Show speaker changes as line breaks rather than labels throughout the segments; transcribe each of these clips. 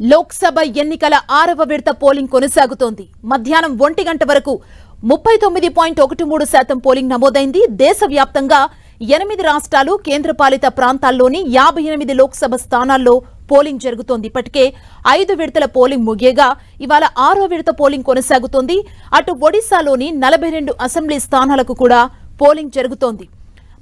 లోక్సభ ఎన్నికల ఆరవ విడత పోలింగ్ కొనసాగుతోంది. మధ్యాహ్నం ఒంటి గంట వరకు ముప్పై తొమ్మిది పాయింట్ ఒకటి మూడు శాతం పోలింగ్ నమోదైంది. దేశవ్యాప్తంగా ఎనిమిది రాష్ట్రాలు కేంద్రపాలిత ప్రాంతాల్లోని యాభై ఎనిమిది లోక్సభ స్థానాల్లో పోలింగ్ జరుగుతోంది. ఇప్పటికే ఐదు విడతల పోలింగ్ ముగియగా ఇవాళ ఆరో విడత పోలింగ్ కొనసాగుతోంది. అటు ఒడిశాలోని నలభై రెండు అసెంబ్లీ స్థానాలకు కూడా పోలింగ్ జరుగుతోంది.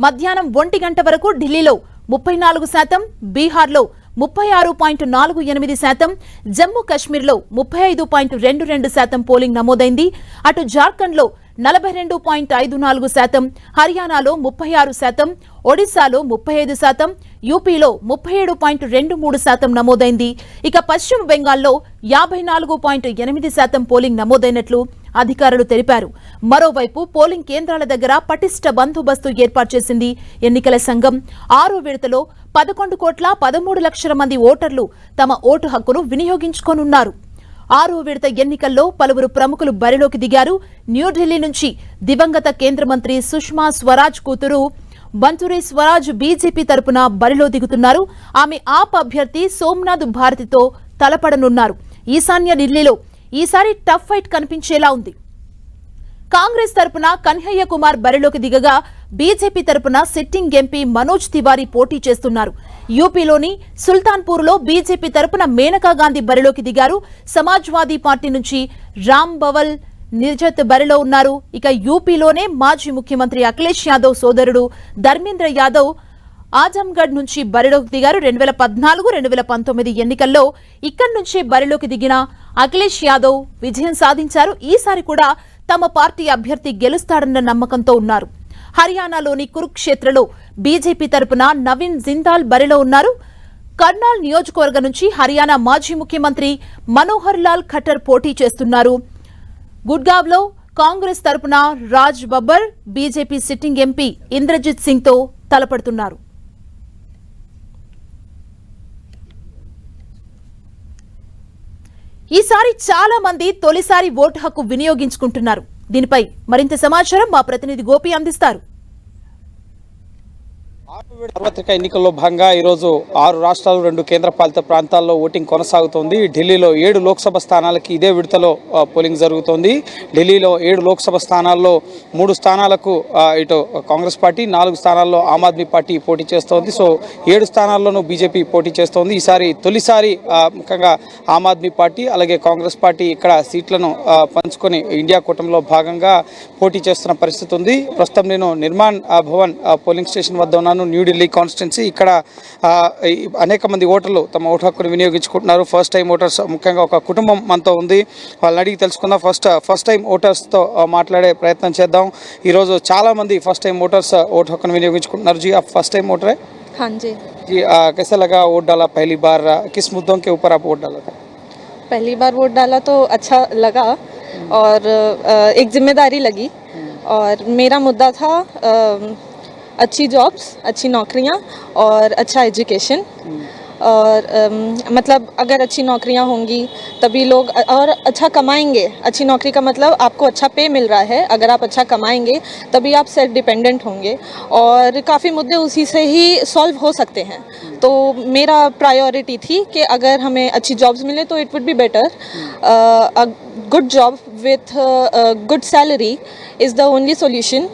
మధ్యాహ్నం ఒంటి గంట వరకు ఢిల్లీలో ముప్పై నాలుగు శాతం బీహార్లో ముప్పై ఆరు పాయింట్ నాలుగు ఎనిమిది శాతం జమ్మూ కశ్మీర్లో ముప్పై ఐదు పాయింట్ రెండు రెండు శాతం పోలింగ్ నమోదైంది. అటు జార్ఖండ్లో నలభై రెండు పాయింట్ ఐదు నాలుగు శాతం హర్యానాలో ముప్పై ఆరు శాతం ఒడిశాలో ముప్పై ఐదు శాతం యూపీలో ముప్పై ఏడు పాయింట్ రెండు మూడు శాతం నమోదైంది. ఇక పశ్చిమ బెంగాల్లో యాభై నాలుగు పాయింట్ ఎనిమిది శాతం పోలింగ్ నమోదైనట్లు అధికారులు తెలిపారు. మరోవైపు పోలింగ్ కేంద్రాల దగ్గర పటిష్ట బందోబస్తు ఏర్పాటు చేసింది ఎన్నికల సంఘం. ఆరో విడతలో పదకొండు కోట్ల పదమూడు లక్షల మంది ఓటర్లు తమ ఓటు హక్కును వినియోగించుకోనున్నారు. ఆరో విడత ఎన్నికల్లో పలువురు ప్రముఖులు బరిలోకి దిగారు. న్యూఢిల్లీ నుంచి దివంగత కేంద్ర మంత్రి సుష్మా స్వరాజ్ కూతురు బంతురి స్వరాజ్ బీజేపీ తరపున బరిలో దిగుతున్నారు. ఆమె ఆప్ అభ్యర్థి సోమ్నాథ్ భారతితో తలపడనున్నారు. ఈశాన్య ఢిల్లీలో ఈసారి టఫ్ ఫైట్ కనిపించేలా ఉంది. కాంగ్రెస్ తరపున కన్హయ్య కుమార్ బరిలోకి దిగగా బీజేపీ తరపున సిట్టింగ్ ఎంపీ మనోజ్ తివారీ పోటీ చేస్తున్నారు. యూపీలోని సుల్తాన్పూర్లో బీజేపీ తరపున మేనకా గాంధీ బరిలోకి దిగారు. సమాజ్వాదీ పార్టీ నుంచి రామ్ బవల్ నిర్జత్ బరిలో ఉన్నారు. ఇక యూపీలోనే మాజీ ముఖ్యమంత్రి అఖిలేష్ యాదవ్ సోదరుడు ధర్మేంద్ర యాదవ్ ఆజంగఢ్ నుంచి బరిలోకి దిగారు. రెండు వేల పద్నాలుగు రెండు వేల పంతొమ్మిది ఎన్నికల్లో ఇక్కడి నుంచే బరిలోకి దిగిన అఖిలేష్ యాదవ్ విజయం సాధించారు. ఈసారి కూడా తమ పార్టీ అభ్యర్థి గెలుస్తాడన్న నమ్మకంతో ఉన్నారు. హర్యానాలోని కురుక్షేత్రలో బీజేపీ తరపున నవీన్ జిందాల్ బరిలో ఉన్నారు. కర్నాల్ నియోజకవర్గం నుంచి హర్యానా మాజీ ముఖ్యమంత్రి మనోహర్ లాల్ ఖట్టర్ పోటీ చేస్తున్నారు. గుడ్గావ్లో కాంగ్రెస్ తరపున Raj Babbar BJP sitting MP Indrajit సింగ్తో తలపడుతున్నారు. ఈసారి చాలా మంది తొలిసారి ఓటు హక్కు వినియోగించుకుంటున్నారు. దీనిపై మరింత సమాచారం మా ప్రతినిధి గోపి అందిస్తారు.
సార్వత్రిక ఎన్నికల్లో భాగంగా ఈరోజు ఆరు రాష్ట్రాలు రెండు కేంద్రపాలిత ప్రాంతాల్లో ఓటింగ్ కొనసాగుతోంది. ఢిల్లీలో ఏడు లోక్సభ స్థానాలకి ఇదే విడతలో పోలింగ్ జరుగుతోంది. ఢిల్లీలో ఏడు లోక్సభ స్థానాల్లో మూడు స్థానాలకు ఇటు కాంగ్రెస్ పార్టీ నాలుగు స్థానాల్లో ఆమ్ ఆద్మీ పార్టీ పోటీ చేస్తోంది. సో ఏడు స్థానాల్లోనూ బీజేపీ పోటీ చేస్తోంది. ఈసారి తొలిసారి ముఖ్యంగా ఆమ్ ఆద్మీ పార్టీ అలాగే కాంగ్రెస్ పార్టీ ఇక్కడ సీట్లను పంచుకొని ఇండియా కూటమిలో భాగంగా పోటీ చేస్తున్న పరిస్థితి ఉంది. ప్రస్తుతం నేను నిర్మాణ్ భవన్ పోలింగ్ స్టేషన్ వద్ద ఉన్నాను. న్యూఢిల్లీ కాన్స్టిట్యున్సీ ఇక్కడ ఆ, ఈ అనేక మంది ఓటర్లు తమ ఓటు హక్కును వినియోగించుకుంటున్నారు ఫస్ట్ టైం ఓటర్స్ ముఖ్యంగా ఒక కుటుంబం మనతో ఉంది వాళ్ళని అడిగి తెలుసుకుందాం ఫస్ట్ ఫస్ట్ టైం ఓటర్స్తో ఆ, మాట్లాడే ప్రయత్నం చేద్దాం ఈరోజు చాలా మంది ఫస్ట్ టైం ఓటర్స్ ఓటు హక్కును వినియోగించుకుంటున్నారు జీ आप फर्स्ट टाइम वोट रहे
हाँ जी
जी आ, कैसा लगा वोट डाला पहली बार आ, किस मुद्दों के ऊपर आप वोट डाला था
पहली बार वोट डाला तो अच्छा लगा और अ, एक जिम्मेदारी लगी और मेरा मुद्दा था अ, अच्छी जॉब्स अच्छी नौकरियाँ और अच्छा एजुकेशन और अम, मतलब अगर अच्छी नौकरियाँ होंगी तभी लोग और अच्छा कमाएँगे. अच्छी नौकरी का मतलब आपको अच्छा पे मिल रहा है. अगर आप अच्छा कमाएँगे तभी आप सेल्फ डिपेंडेंट होंगे. और काफ़ी मुद्दे उसी से ही सॉल्व हो सकते हैं. तो मेरा प्रायोरिटी थी कि अगर हमें अच्छी जॉब्स मिले तो it would be better good job with good salary is the only solution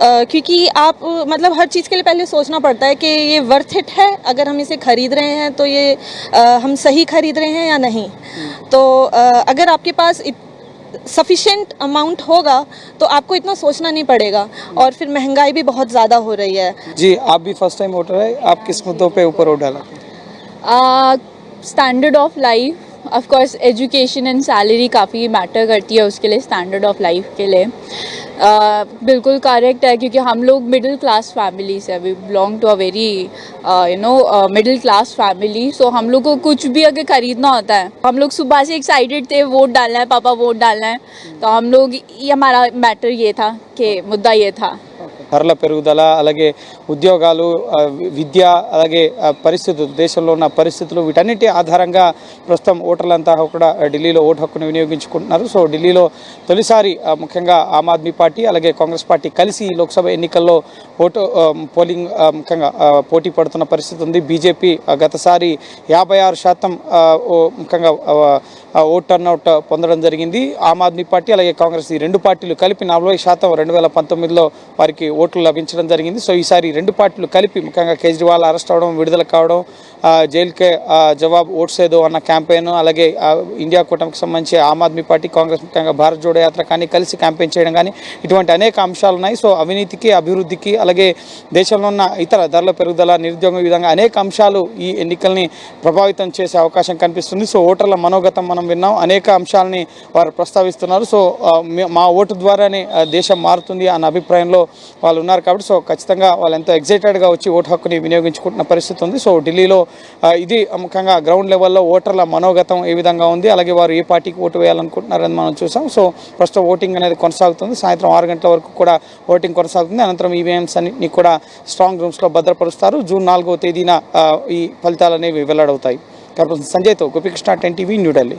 क्योंकि आप मतलब हर चीज़ के लिए पहले सोचना पड़ता है कि ये वर्थ इट है? अगर हम इसे खरीद रहे हैं तो ये हम सही खरीद रहे हैं या नहीं? तो अगर आपके पास सफिशेंट अमाउंट होगा तो आपको इतना सोचना नहीं पड़ेगा। और फिर महँगाई भी बहुत ज़्यादा हो रही है।
जी आप भी फ़र्स्ट टाइम वोटर है आप किस मुद्दों पे ऊपर वोट डाला?
Standard of life of course education and salary काफ़ी मैटर करती है उसके लिए स्टैंडर्ड ऑफ़ लाइफ के लिए। बिल्कुल करेक्ट है, क्योंकि हम लोग मिडिल क्लास फैमिली से we belong to a very you know middle class family so हम लोग को कुछ भी अगर खरीदना होता है, हम लोग सुबह से एक्साइटेड थे वोट डालना है, पापा वोट डालना है तो हम लोग, ये हमारा मैटर ये था कि मुद्दा ये था।
ధరల పెరుగుదల అలాగే ఉద్యోగాలు విద్య అలాగే పరిస్థితులు దేశంలో ఉన్న పరిస్థితులు వీటన్నిటి ఆధారంగా ప్రస్తుతం ఓటర్లంతా కూడా ఢిల్లీలో ఓటు హక్కును వినియోగించుకుంటున్నారు. సో ఢిల్లీలో తొలిసారి ముఖ్యంగా ఆమ్ ఆద్మీ పార్టీ అలాగే కాంగ్రెస్ పార్టీ కలిసి లోక్సభ ఎన్నికల్లో ఓటు పోలింగ్ ముఖ్యంగా పోటీ పడుతున్న పరిస్థితి ఉంది. బీజేపీ గతసారి యాభై ఆరు శాతం ఓ- ముఖ్యంగా ఓట్ టర్న్అవుట్ పొందడం జరిగింది. ఆమ్ ఆద్మీ పార్టీ అలాగే కాంగ్రెస్ ఈ రెండు పార్టీలు కలిపి నలభై శాతం రెండు వేల పంతొమ్మిదిలో వారికి ఓట్లు లభించడం జరిగింది. సో ఈసారి రెండు పార్టీలు కలిపి ముఖ్యంగా కేజ్రీవాల్ అరెస్ట్ అవడం విడుదల కావడం జైలుకే జవాబు జవాబ్ ఓట్స్ ఏదో అన్న క్యాంపెయిన్ అలాగే ఇండియా కూటమికి సంబంధించి ఆమ్ ఆద్మీ పార్టీ కాంగ్రెస్ ముఖ్యంగా భారత్ జోడో యాత్ర కానీ కలిసి క్యాంపెయిన్ చేయడం కానీ ఇటువంటి అనేక అంశాలు ఉన్నాయి. సో అవినీతికి అభివృద్ధికి అలాగే దేశంలో ఉన్న ఇతర ధరల పెరుగుదల నిరుద్యోగం విధంగా అనేక అంశాలు ఈ ఎన్నికల్ని ప్రభావితం చేసే అవకాశం కనిపిస్తుంది. సో ఓటర్ల మనోగతం మనం విన్నాం. అనేక అంశాలని వారు ప్రస్తావిస్తున్నారు. సో మా ఓటు ద్వారానే దేశం మారుతుంది అన్న అభిప్రాయంలో వాళ్ళు ఉన్నారు కాబట్టి సో ఖచ్చితంగా వాళ్ళు ఎంతో ఎగ్జైటెడ్గా వచ్చి ఓటు హక్కుని వినియోగించుకుంటున్న పరిస్థితి ఉంది. సో ఢిల్లీలో ఇది ముఖ్యంగా గ్రౌండ్ లెవెల్లో ఓటర్ల మనోగతం ఏ విధంగా ఉంది అలాగే వారు ఏ పార్టీకి ఓటు వేయాలనుకుంటున్నారని మనం చూసాం. సో ప్రస్తుతం ఓటింగ్ అనేది కొనసాగుతుంది. సాయంత్రం ఆరు గంటల వరకు కూడా ఓటింగ్ కొనసాగుతుంది. అనంతరం ఈవీఎంస్ అన్నింటినీ కూడా స్ట్రాంగ్ రూమ్స్లో భద్రపరుస్తారు. జూన్ నాలుగో తేదీన ఈ ఫలితాలు అనేవి వెల్లడవుతాయి. కాబట్టి సంజయ్తో గోపికృష్ణ టెన్ టీవీ న్యూఢిల్లీ